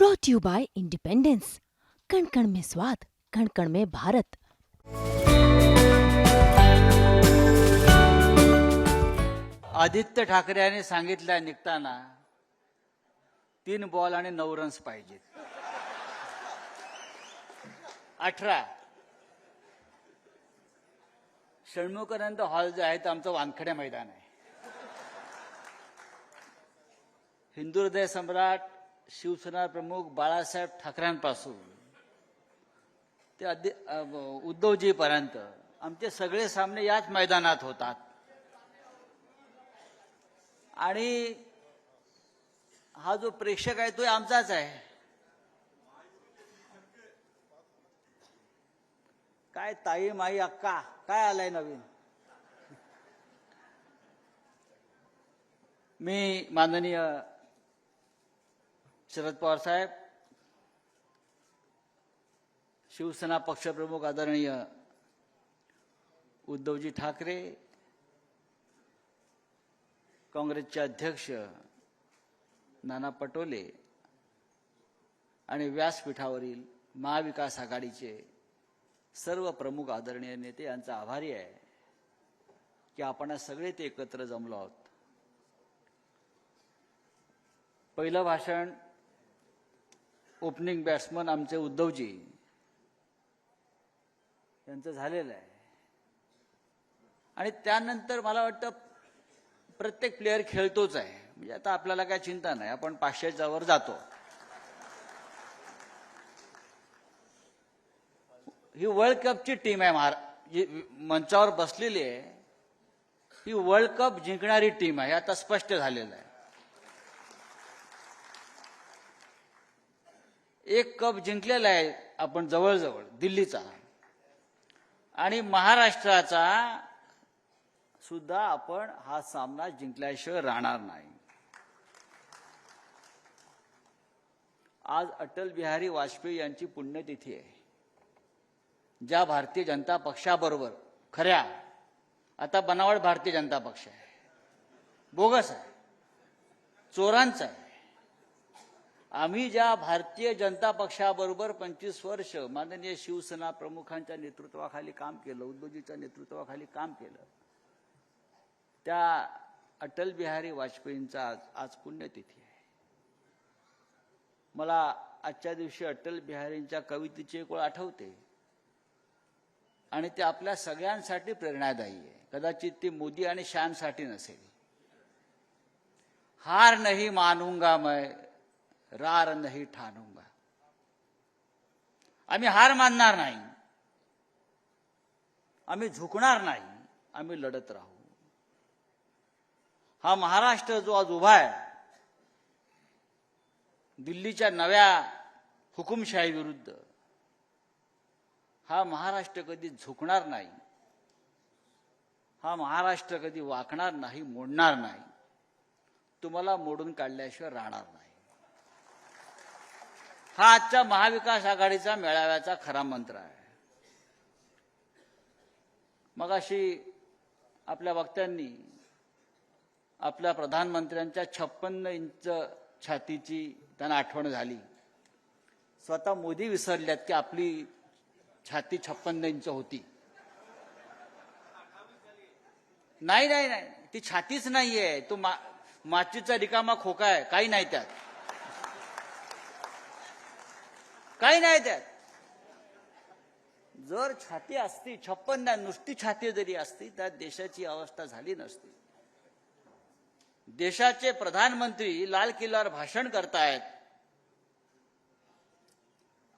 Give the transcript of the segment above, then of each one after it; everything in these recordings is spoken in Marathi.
ब्रॉट यू बाय इंडिपेंडेंस कण कण में स्वाद कण कण में भारत आदित्य ठाकरे यांनी सांगितलं निघताना तीन बॉल आणि नऊ रन्स पाहिजेत अठरा. षण्मुखानंद हॉल जे आहे तो आमचं वानखडे मैदान आहे. हिंदू हृदय सम्राट शिवसेना प्रमुख बाळासाहेब ठाकरेंपासून ते अधि उद्धवजीपर्यंत आमचे सगळे सामने याच मैदानात होतात. आणि हा जो प्रेक्षक आहे तो आमचाच आहे. काय ताई माई अक्का काय आलाय नवीन? मी माननीय शरद पवार साहेब शिवसेना पक्षप्रमुख आदरणीय उद्धवजी ठाकरे काँग्रेसचे अध्यक्ष नाना पटोले आणि व्यासपीठावरील महाविकास आघाडीचे सर्व प्रमुख आदरणीय नेते यांचा आभारी आहे की आपण सगळे ते एकत्र जमलो आहोत. पहिलं भाषण ओपनिंग बॅट्समन आमचे उद्धवजी. यांचं झालेलं आहे. आणि त्यानंतर मला वाटतं प्रत्येक प्लेअर खेळतोच आहे. म्हणजे आता आपल्याला काय चिंता नाही. आपण पाचशेच्या वर जातो. ही वर्ल्ड कपची टीम आहे महारा जी मंचावर बसलेली आहे. ही वर्ल्ड कप जिंकणारी टीम आहे. आता स्पष्ट झालेलं आहे. एक कप जिंकलेला आहे आपण जवळजवळ दिल्लीचा. आणि महाराष्ट्राचा सुद्धा आपण हा सामना जिंकल्याशिवाय राहणार नाही. आज अटल बिहारी वाजपेयी यांची पुण्यतिथी आहे. ज्या भारतीय जनता पक्षाबरोबर खऱ्या आता बनावट भारतीय जनता पक्ष आहे. बोगस आहे. चोरांचा आहे. आम्ही ज्या भारतीय जनता पक्षाबरोबर पंचवीस वर्ष माननीय शिवसेना प्रमुखांच्या नेतृत्वाखाली काम केलं उद्योजीच्या नेतृत्वाखाली काम केलं त्या अटल बिहारी वाजपेयींचा आज आज पुण्यतिथी आहे. मला आजच्या दिवशी अटल बिहारींच्या कवितेची एक ओळ आठवते आणि ते आपल्या सगळ्यांसाठी प्रेरणादायी आहे. कदाचित ती मोदी आणि शानसाठी नसेल. हार नाही मानूंगा मैं रार नाही ठाणूंगा. आम्ही हार मानणार नाही. आम्ही झुकणार नाही. आम्ही लढत राहू. हा महाराष्ट्र जो आज उभा आहे दिल्लीच्या नव्या हुकुमशाही विरुद्ध हा महाराष्ट्र कधी झुकणार नाही. हा महाराष्ट्र कधी वाकणार नाही मोडणार नाही. तुम्हाला मोडून काढल्याशिवाय राहणार नाही. हा आजच्या महाविकास आघाडीचा मेळाव्याचा खरा मंत्र आहे. मग अशी आपल्या वक्त्यांनी आपल्या प्रधानमंत्र्यांच्या छप्पन्न इंच छातीची त्यांना आठवण झाली. स्वतः मोदी विसरल्यात की आपली छाती छप्पन्न इंच होती. नाही नाही नाही. ती छातीच नाहीये. तो मा माचीचा रिकामा खोका आहे. काही नाही त्यात. काही नाही त्यात. जर छाती असती छप्पन्न नुसती छाती जरी असती त्यात देशाची अवस्था झाली नसती. देशाचे प्रधानमंत्री लाल किल्ल्यावर भाषण करतायत.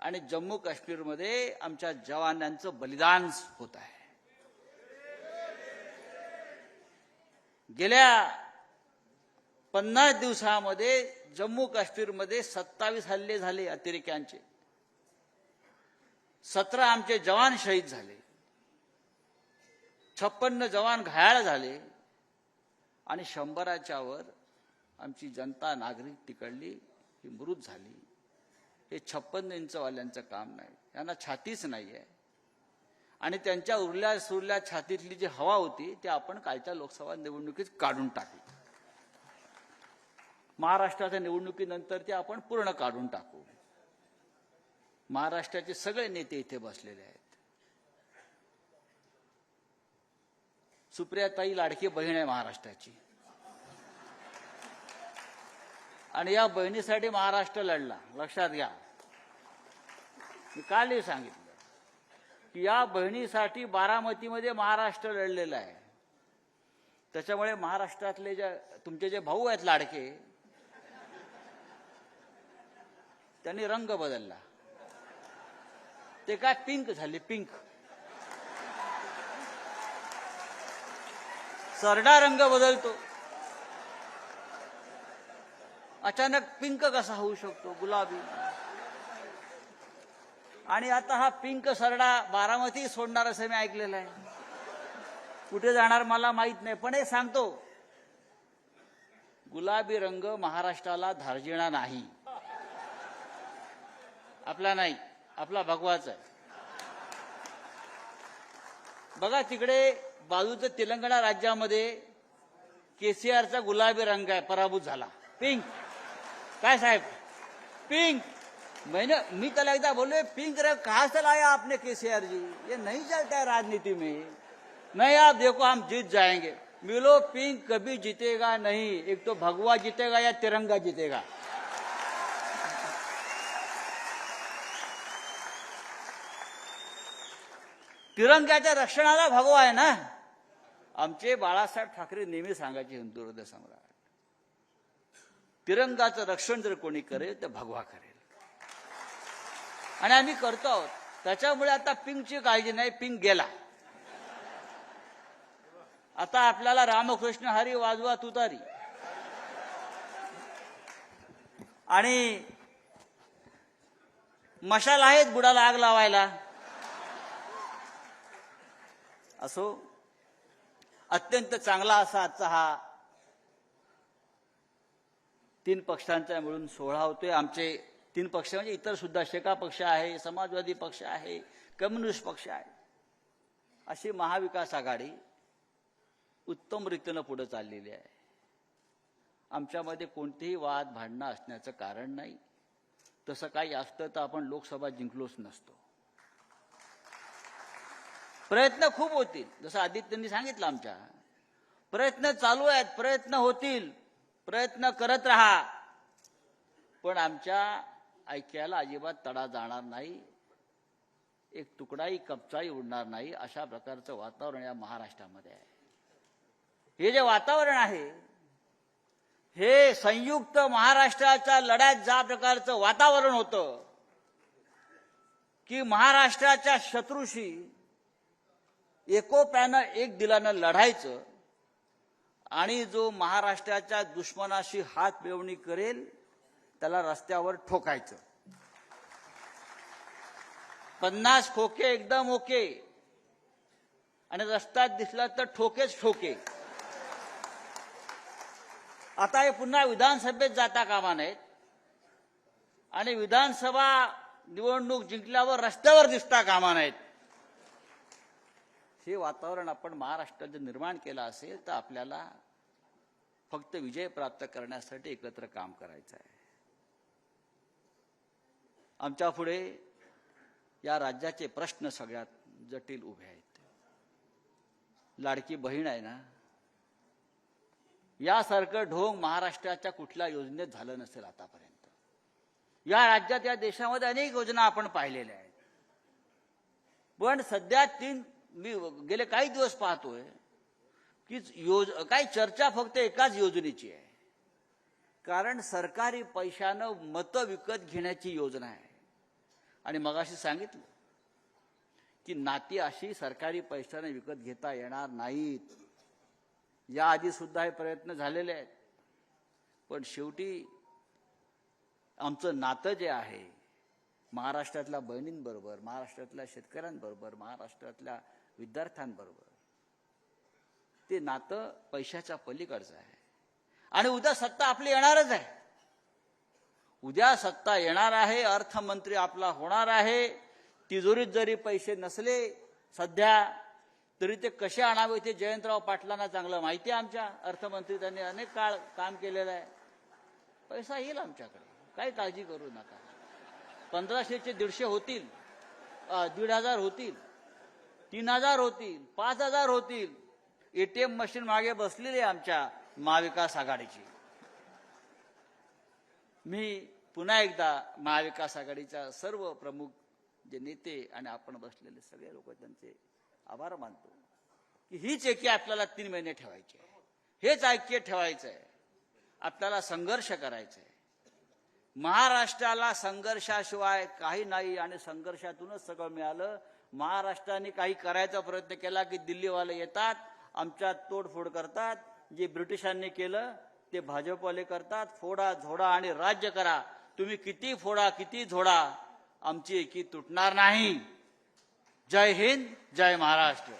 आणि जम्मू काश्मीरमध्ये आमच्या जवानांचं बलिदान होत आहे. गेल्या पन्नास दिवसामध्ये जम्मू काश्मीरमध्ये सत्तावीस हल्ले झाले अतिरेक्यांचे. सतरा आमचे जवान शहीद झाले. छप्पन्न जवान घायाळ झाले. आणि शंभराच्या वर आमची जनता नागरिक तिकडली ही मृत झाली. हे छप्पन्न इंचवाल्यांचं काम नाही. यांना छातीच नाही आहे आणि त्यांच्या उरल्या सुरल्या छातीतली जी हवा होती ती आपण कालच्या लोकसभा निवडणुकीत काढून टाकली. महाराष्ट्राच्या निवडणुकीनंतर ते आपण पूर्ण काढून टाकू. महाराष्ट्राचे सगळे नेते इथे बसलेले आहेत. सुप्रियाताई लाडकी बहीण आहे महाराष्ट्राची. आणि या बहिणीसाठी महाराष्ट्र लढला. लक्षात घ्या. मी कालही सांगितलं की या बहिणीसाठी बारामतीमध्ये महाराष्ट्र लढलेला आहे. त्याच्यामुळे महाराष्ट्रातले जे तुमचे जे भाऊ आहेत लाडके त्यांनी रंग बदलला. ते काय पिंक झाले पिंक. सरडा रंग बदलतो. अचानक पिंक कसा होऊ शकतो? गुलाबी. आणि आता हा पिंक सरडा बारामती सोडणार असं मी ऐकलेलं आहे. कुठे जाणार मला माहीत नाही पण हे सांगतो. गुलाबी रंग महाराष्ट्राला धार्जिणा नाही. आपला नाही. आपला भगवाच आहे. बघा तिकडे बाजूचं तेलंगणा राज्यामध्ये केसीआरचा गुलाबी रंग आहे पराभूत झाला. पिंक. काय साहेब? पिंक. मैंने मी त्याला एकदा बोललो पिंक रंग कहा से लाया आपने केसीआर जी? ये नहीं चलता है राजनीति में. नहीं आप देखो हम जीत जाएंगे. मिलो पिंक कभी जीतेगा नहीं। एक तो भगवा जीतेगा या तिरंगा जीतेगा। तिरंग्याच्या रक्षणाला भगवा आहे ना? आमचे बाळासाहेब ठाकरे नेहमी सांगायचे हिंदू हृदय सम्राट तिरंगाचं रक्षण जर कोणी करेल तर भगवा करेल. आणि आम्ही करतो आहोत. त्याच्यामुळे आता पिंकची काळजी नाही पिंक गेला. आता आपल्याला रामकृष्ण हरी वाजवा तुतारी आणि मशाल आहेत बुडाला आग लावायला. असो. अत्यंत चांगला असा आजचा हा तीन पक्षांचा मिळून सोहळा होतोय. आमचे तीन पक्ष म्हणजे इतर सुद्धा शेका पक्ष आहे समाजवादी पक्ष आहे कम्युनिस्ट पक्ष आहे. अशी महाविकास आघाडी उत्तम रीतीनं पुढे चाललेली आहे. आमच्यामध्ये कोणतेही वाद भांडणं असण्याचं कारण नाही. तसं काही असतं तर आपण लोकसभा जिंकलोच नसतो. प्रयत्न खूप होतील. जसं आदित्यनी सांगितलं आमच्या. प्रयत्न चालू आहेत प्रयत्न होतील. प्रयत्न करत राहा. पण आमच्या ऐक्याला अजिबात तडा जाणार नाही. एक तुकडाही कपचाही उडणार नाही. अशा प्रकारचं वातावरण या महाराष्ट्रामध्ये आहे. हे जे वातावरण आहे हे संयुक्त महाराष्ट्राच्या लढ्यात ज्या प्रकारचं वातावरण होतं की महाराष्ट्राच्या शत्रूशी एकोप्यानं एक दिलानं लढायचं आणि जो महाराष्ट्राच्या दुश्मनाशी हात मिळवणी करेल त्याला रस्त्यावर ठोकायचं. पन्नास खोके एकदम ओके. आणि रस्त्यात दिसला तर ठोकेच ठोके. आता हे पुन्हा विधानसभेत जाता कामा नयेत. आणि विधानसभा निवडणूक जिंकल्यावर रस्त्यावर दिसता कामा नयेत. हे वातावरण आपण महाराष्ट्रात जर निर्माण केलं असेल तर आपल्याला फक्त विजय प्राप्त करण्यासाठी एकत्र काम करायचं आहे. आमच्या पुढे या राज्याचे प्रश्न सगळ्यात जटिल उभे आहेत. लाडकी बहीण आहे ना यासारखं ढोंग महाराष्ट्राच्या कुठल्या योजनेत झालं नसेल आतापर्यंत. या राज्यात या देशामध्ये अनेक योजना आपण पाहिलेल्या आहेत. पण सध्या तीन मी गेले काही दिवस पाहतोय की योज काही चर्चा फक्त एकाच योजनेची आहे. कारण सरकारी पैशानं मतं विकत घेण्याची योजना आहे. आणि मगाशी सांगितलं की नाती अशी सरकारी पैशाने विकत घेता येणार नाहीत. याआधी सुद्धा हे प्रयत्न झालेले आहेत. पण शेवटी आमचं नातं जे आहे महाराष्ट्रातल्या बहिणींबरोबर महाराष्ट्रातल्या शेतकऱ्यांबरोबर महाराष्ट्रातल्या विद्यार्थ्यांबरोबर. ते नातं पैशाच्या पलीकडचं आहे. आणि उद्या सत्ता आपली येणारच आहे. उद्या सत्ता येणार आहे अर्थमंत्री आपला होणार आहे. तिजोरीत जरी पैसे नसले सध्या तरी ते कसे आणावे ते जयंतराव पाटलांना चांगलं माहिती आहे आमच्या. अर्थमंत्री त्यांनी अनेक काळ काम केलेलं आहे. पैसा येईल आमच्याकडे. काही काळजी करू नका. पंधराशेचे दीडशे होतील. दीड हजार होतील. तीन हजार होतील पाच हजार होतील. एटीएम मशीन मागे बसलेली आहे आमच्या महाविकास आघाडीची. मी पुन्हा एकदा महाविकास आघाडीच्या सर्व प्रमुख जे नेते आणि आपण बसलेले सगळे लोक त्यांचे आभार मानतो. की हीच एकी आपल्याला तीन महिने ठेवायची आहे. हेच ऐक्य ठेवायचं आहे. आपल्याला संघर्ष करायचा आहे. महाराष्ट्राला संघर्षाशिवाय काही नाही आणि संघर्षातूनच सगळं मिळालं. महाराष्ट्राने काही करायचा प्रयत्न केला की दिल्लीवाले येतात आमच्यात तोडफोड करतात जे ब्रिटिशांनी केलं ते भाजपवाले करतात. फोडा झोडा आणि राज्य करा. तुम्ही किती फोडा किती झोडा आमची एकी तुटणार नाही. जय हिंद जय महाराष्ट्र.